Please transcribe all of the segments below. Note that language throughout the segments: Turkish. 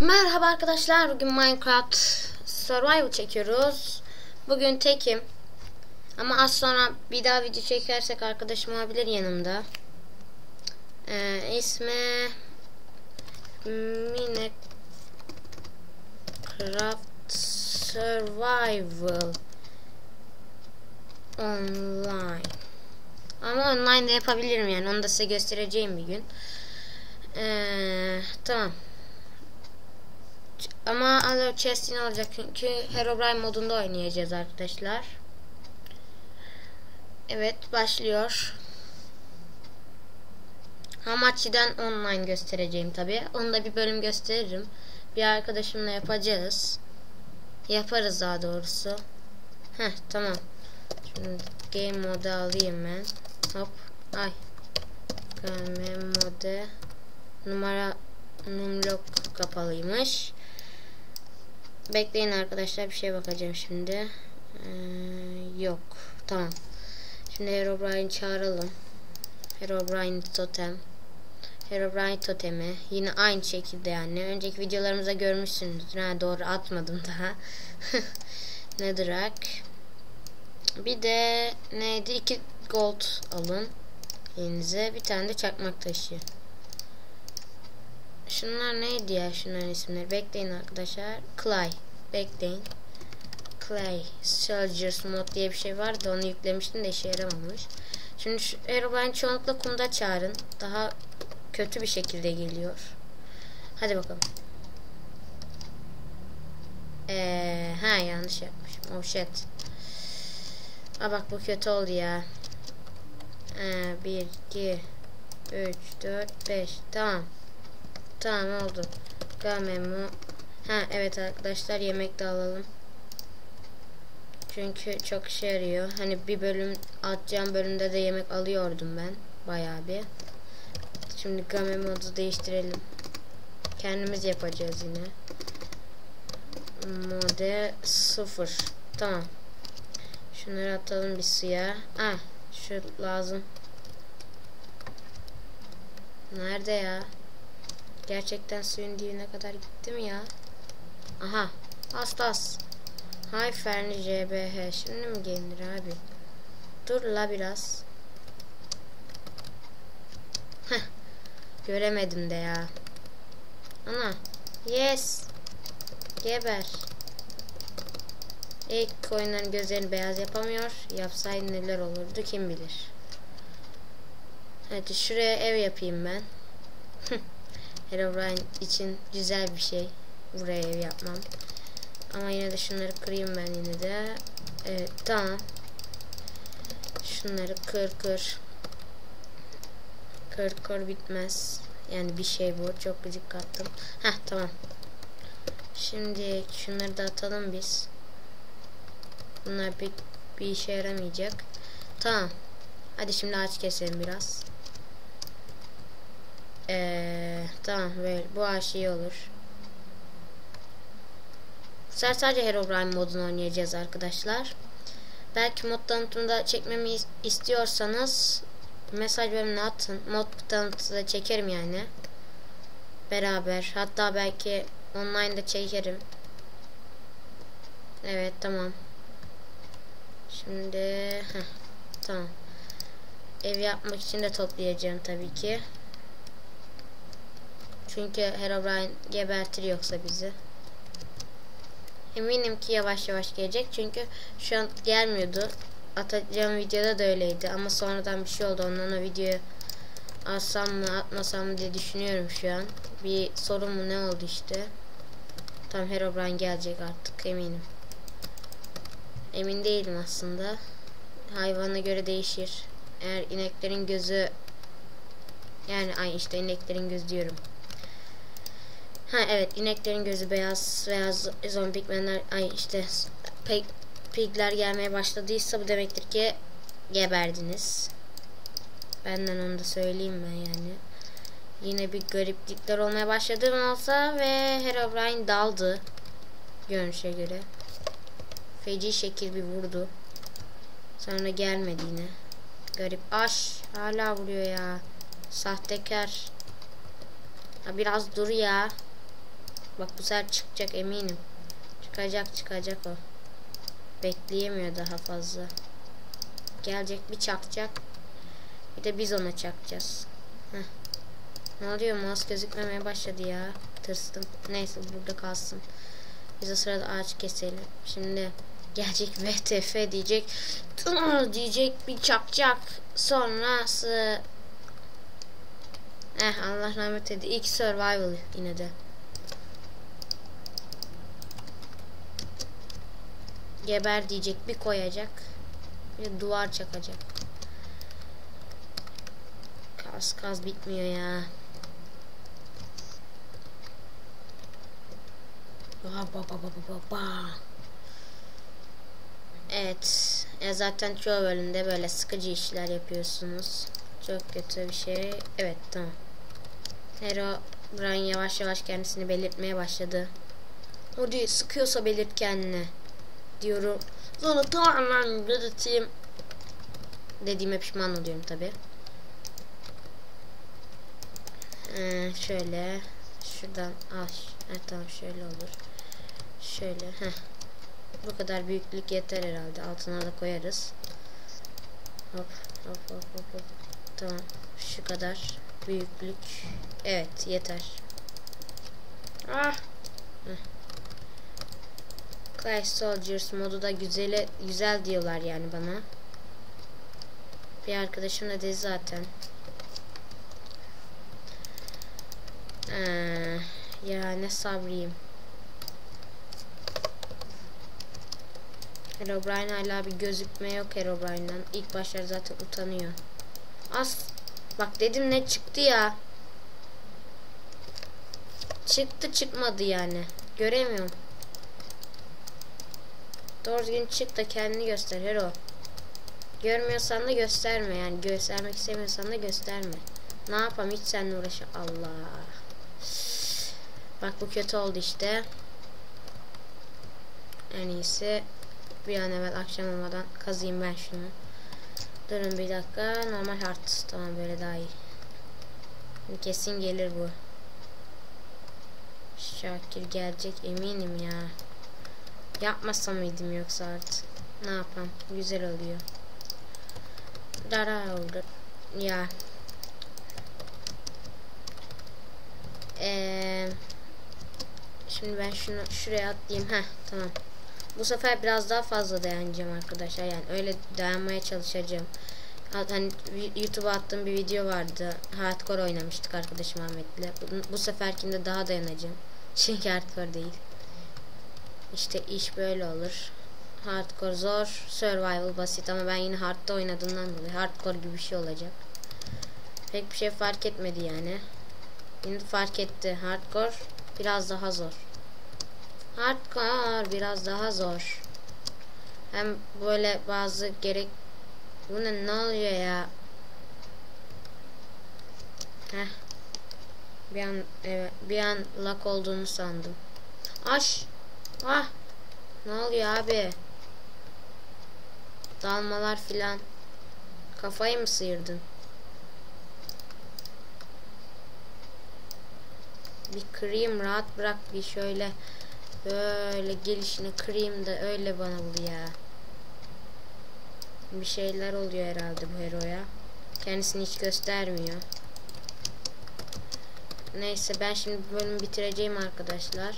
Merhaba arkadaşlar. Bugün Minecraft Survival çekiyoruz. Bugün tekim. Ama az sonra bir daha video çekersek arkadaşım olabilir yanımda. Ee, ismi Minecraft Survival Online. Ama online de yapabilirim yani. Onu da size göstereceğim bir gün. Ee, tamam. Ama Allo Chest'in olacak çünkü Herobrine modunda oynayacağız arkadaşlar. Evet başlıyor. Hamachi'den online göstereceğim tabi. Onu da bir bölüm gösteririm. Bir arkadaşımla yapacağız. Yaparız daha doğrusu. Heh tamam. Şimdi game modu alayım ben. Hop. Ay. Game modu. Numara numlok kapalıymış. Bekleyin arkadaşlar bir şey bakacağım şimdi. Ee, yok. Tamam. Şimdi Herobrine çağıralım. Herobrine totem. Herobrine totemi. Yine aynı şekilde yani. Önceki videolarımızda görmüşsünüzdür. Ha, doğru atmadım daha. Nedir Bir de neydi? İki gold alın. Elinize. Bir tane de çakmak taşı. Şunlar neydi ya şunların isimleri? Bekleyin arkadaşlar. Clay. Bekleyin. Clay. Soldiers mod diye bir şey vardı. Onu yüklemiştim de işe yaramamış. Şimdi şu Aerobine'i çoğunlukla kumda çağırın. Daha kötü bir şekilde geliyor. Hadi bakalım. Ee, ha yanlış yapmışım. Oh shit. Aa bak bu kötü oldu ya. Ee, 1, 2, 3, 4, 5. Tamam. Tamam oldu. Gamemo. Ha evet arkadaşlar yemek de alalım. Çünkü çok işe yarıyor. Hani bir bölüm atacağım bölümde de yemek alıyordum ben. Bayağı bir. Şimdi game modu değiştirelim. Kendimiz yapacağız yine. Mode 0. Tamam. Şunları atalım bir suya. Ah şu lazım. Nerede ya? Gerçekten suyun dibine kadar gitti mi ya? Aha. Astas. Hay Ferni CBH. Şimdi mi gelinir abi? Dur la biraz. Göremedim de ya. Ana. Yes. Geber. İlk koyunların gözlerini beyaz yapamıyor. Yapsaydı neler olurdu kim bilir. Hadi şuraya ev yapayım ben. Herobrine için güzel bir şey. Buraya ev yapmam. Ama yine de şunları kırayım ben yine de. Evet tamam. Şunları kır kır. Kır kır bitmez. Yani bir şey bu. Çok gıcık kattım. Heh tamam. Şimdi şunları da atalım biz. Bunlar bir, bir işe yaramayacak. Tamam. Hadi şimdi ağaç keselim biraz. Ee, tamam böyle bu ağaç iyi olur. Bu sefer sadece Herobrine modunu oynayacağız arkadaşlar. Belki mod tanıtımında çekmemi istiyorsanız mesaj bölümüne atın. Mod tanıtı da çekerim yani. Beraber. Hatta belki online da çekerim. Evet tamam. Şimdi heh, tamam. Ev yapmak için de toplayacağım tabii ki. Çünkü Herobrine gebertir yoksa bizi. Eminim ki yavaş yavaş gelecek. Çünkü şu an gelmiyordu. Atacağım videoda da öyleydi. Ama sonradan bir şey oldu. Ondan o videoyu atsam mı atmasam mı diye düşünüyorum şu an. Bir sorun mu ne oldu işte. Tam Herobrine gelecek artık eminim. Emin değilim aslında. Hayvana göre değişir. Eğer ineklerin gözü yani ay işte ineklerin gözü diyorum. Ha evet ineklerin gözü beyaz veya zombi pigmenler ay işte pig, pigler gelmeye başladıysa bu demektir ki geberdiniz. Benden onu da söyleyeyim ben yani. Yine bir gariplikler olmaya başladı mı olsa ve Herobrine daldı. Görünüşe göre. Feci şekil bir vurdu. Sonra gelmedi yine. Garip. Aş hala vuruyor ya. Sahtekar. Ha, biraz dur ya. Bak bu sefer çıkacak eminim. Çıkacak çıkacak o. Bekleyemiyor daha fazla. Gelecek bir çakacak. Bir de biz ona çakacağız. Heh. Ne oluyor mouse gözükmemeye başladı ya. Tırstım. Neyse burada kalsın. Biz o sırada ağaç keselim. Şimdi gelecek VTF diyecek. diyecek bir çakacak. Sonrası Eh Allah rahmet eylesin. İlk survival yine de. Geber diyecek bir koyacak. Bir duvar çakacak. Kaz kaz bitmiyor ya. Evet. Ya zaten çoğu bölümde böyle sıkıcı işler yapıyorsunuz. Çok kötü bir şey. Evet tamam. Hero Brian yavaş yavaş kendisini belirtmeye başladı. Hadi sıkıyorsa belirt kendini. Diyorum. Sonra tamamen belirteyim. Dediğime pişman oluyorum tabi. Ee, şöyle. Şuradan ah, evet, tamam şöyle olur. Şöyle. Heh. Bu kadar büyüklük yeter herhalde. Altına da koyarız. Hop hop hop hop hop. Tamam. Şu kadar büyüklük. Evet yeter. Ah. Clash Soldiers modu da güzel güzel diyorlar yani bana. Bir arkadaşım da dedi zaten. Ee, ya ne sabrıyım. Herobrine hala bir gözükme yok Herobrine'den. İlk başlar zaten utanıyor. As bak dedim ne çıktı ya. Çıktı çıkmadı yani. Göremiyorum. Doğru gün çık da kendini göster Hero. Görmüyorsan da gösterme yani göstermek istemiyorsan da gösterme. Ne yapam hiç seninle uğraş Allah. Bak bu kötü oldu işte. En iyisi bir an evvel akşam olmadan kazıyım ben şunu. Durun bir dakika. Normal hard. Tamam böyle daha iyi. Kesin gelir bu. Şakir gelecek eminim ya. Yapmasam mıydım yoksa artık. Ne yapam? Güzel oluyor. Dara oldu. Ya. Ee, şimdi ben şunu şuraya atlayayım. Heh tamam. Bu sefer biraz daha fazla dayanacağım arkadaşlar. Yani öyle dayanmaya çalışacağım. Hani YouTube'a attığım bir video vardı. Hardcore oynamıştık arkadaşım Ahmet'le. Bu, bu seferkinde daha dayanacağım. Çünkü hardcore değil. İşte iş böyle olur. Hardcore zor, survival basit ama ben yine hardda oynadığımdan dolayı hardcore gibi bir şey olacak. Pek bir şey fark etmedi yani. Şimdi fark etti. Hardcore biraz daha zor. Hardcore biraz daha zor. Hem böyle bazı gerek bu ne, ne oluyor ya? Heh. Bir an evet, bir an lak olduğunu sandım. Aş. Ah. Ne oluyor abi? Dalmalar filan. Kafayı mı sıyırdın? Bir kırayım rahat bırak bir şöyle böyle gelişini kırayım da öyle bana bul ya. Bir şeyler oluyor herhalde bu heroya. Kendisini hiç göstermiyor. Neyse ben şimdi bölümü bitireceğim arkadaşlar.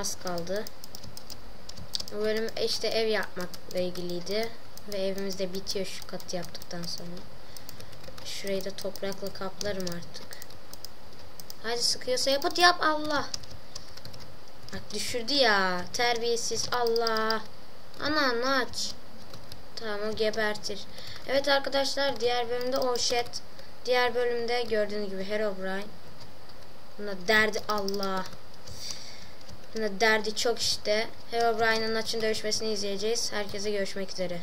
Az kaldı. Bu bölüm işte ev yapmakla ilgiliydi. Ve evimiz de bitiyor şu katı yaptıktan sonra. Şurayı da toprakla kaplarım artık. Hadi sıkıyorsa yapıt yap Allah. Bak düşürdü ya. Terbiyesiz Allah. Ana aç. Tamam o gebertir. Evet arkadaşlar diğer bölümde Oşet. Diğer bölümde gördüğünüz gibi Herobrine. Buna derdi Allah. Derdi çok işte. Herobrine'ın açın dövüşmesini izleyeceğiz. Herkese görüşmek üzere.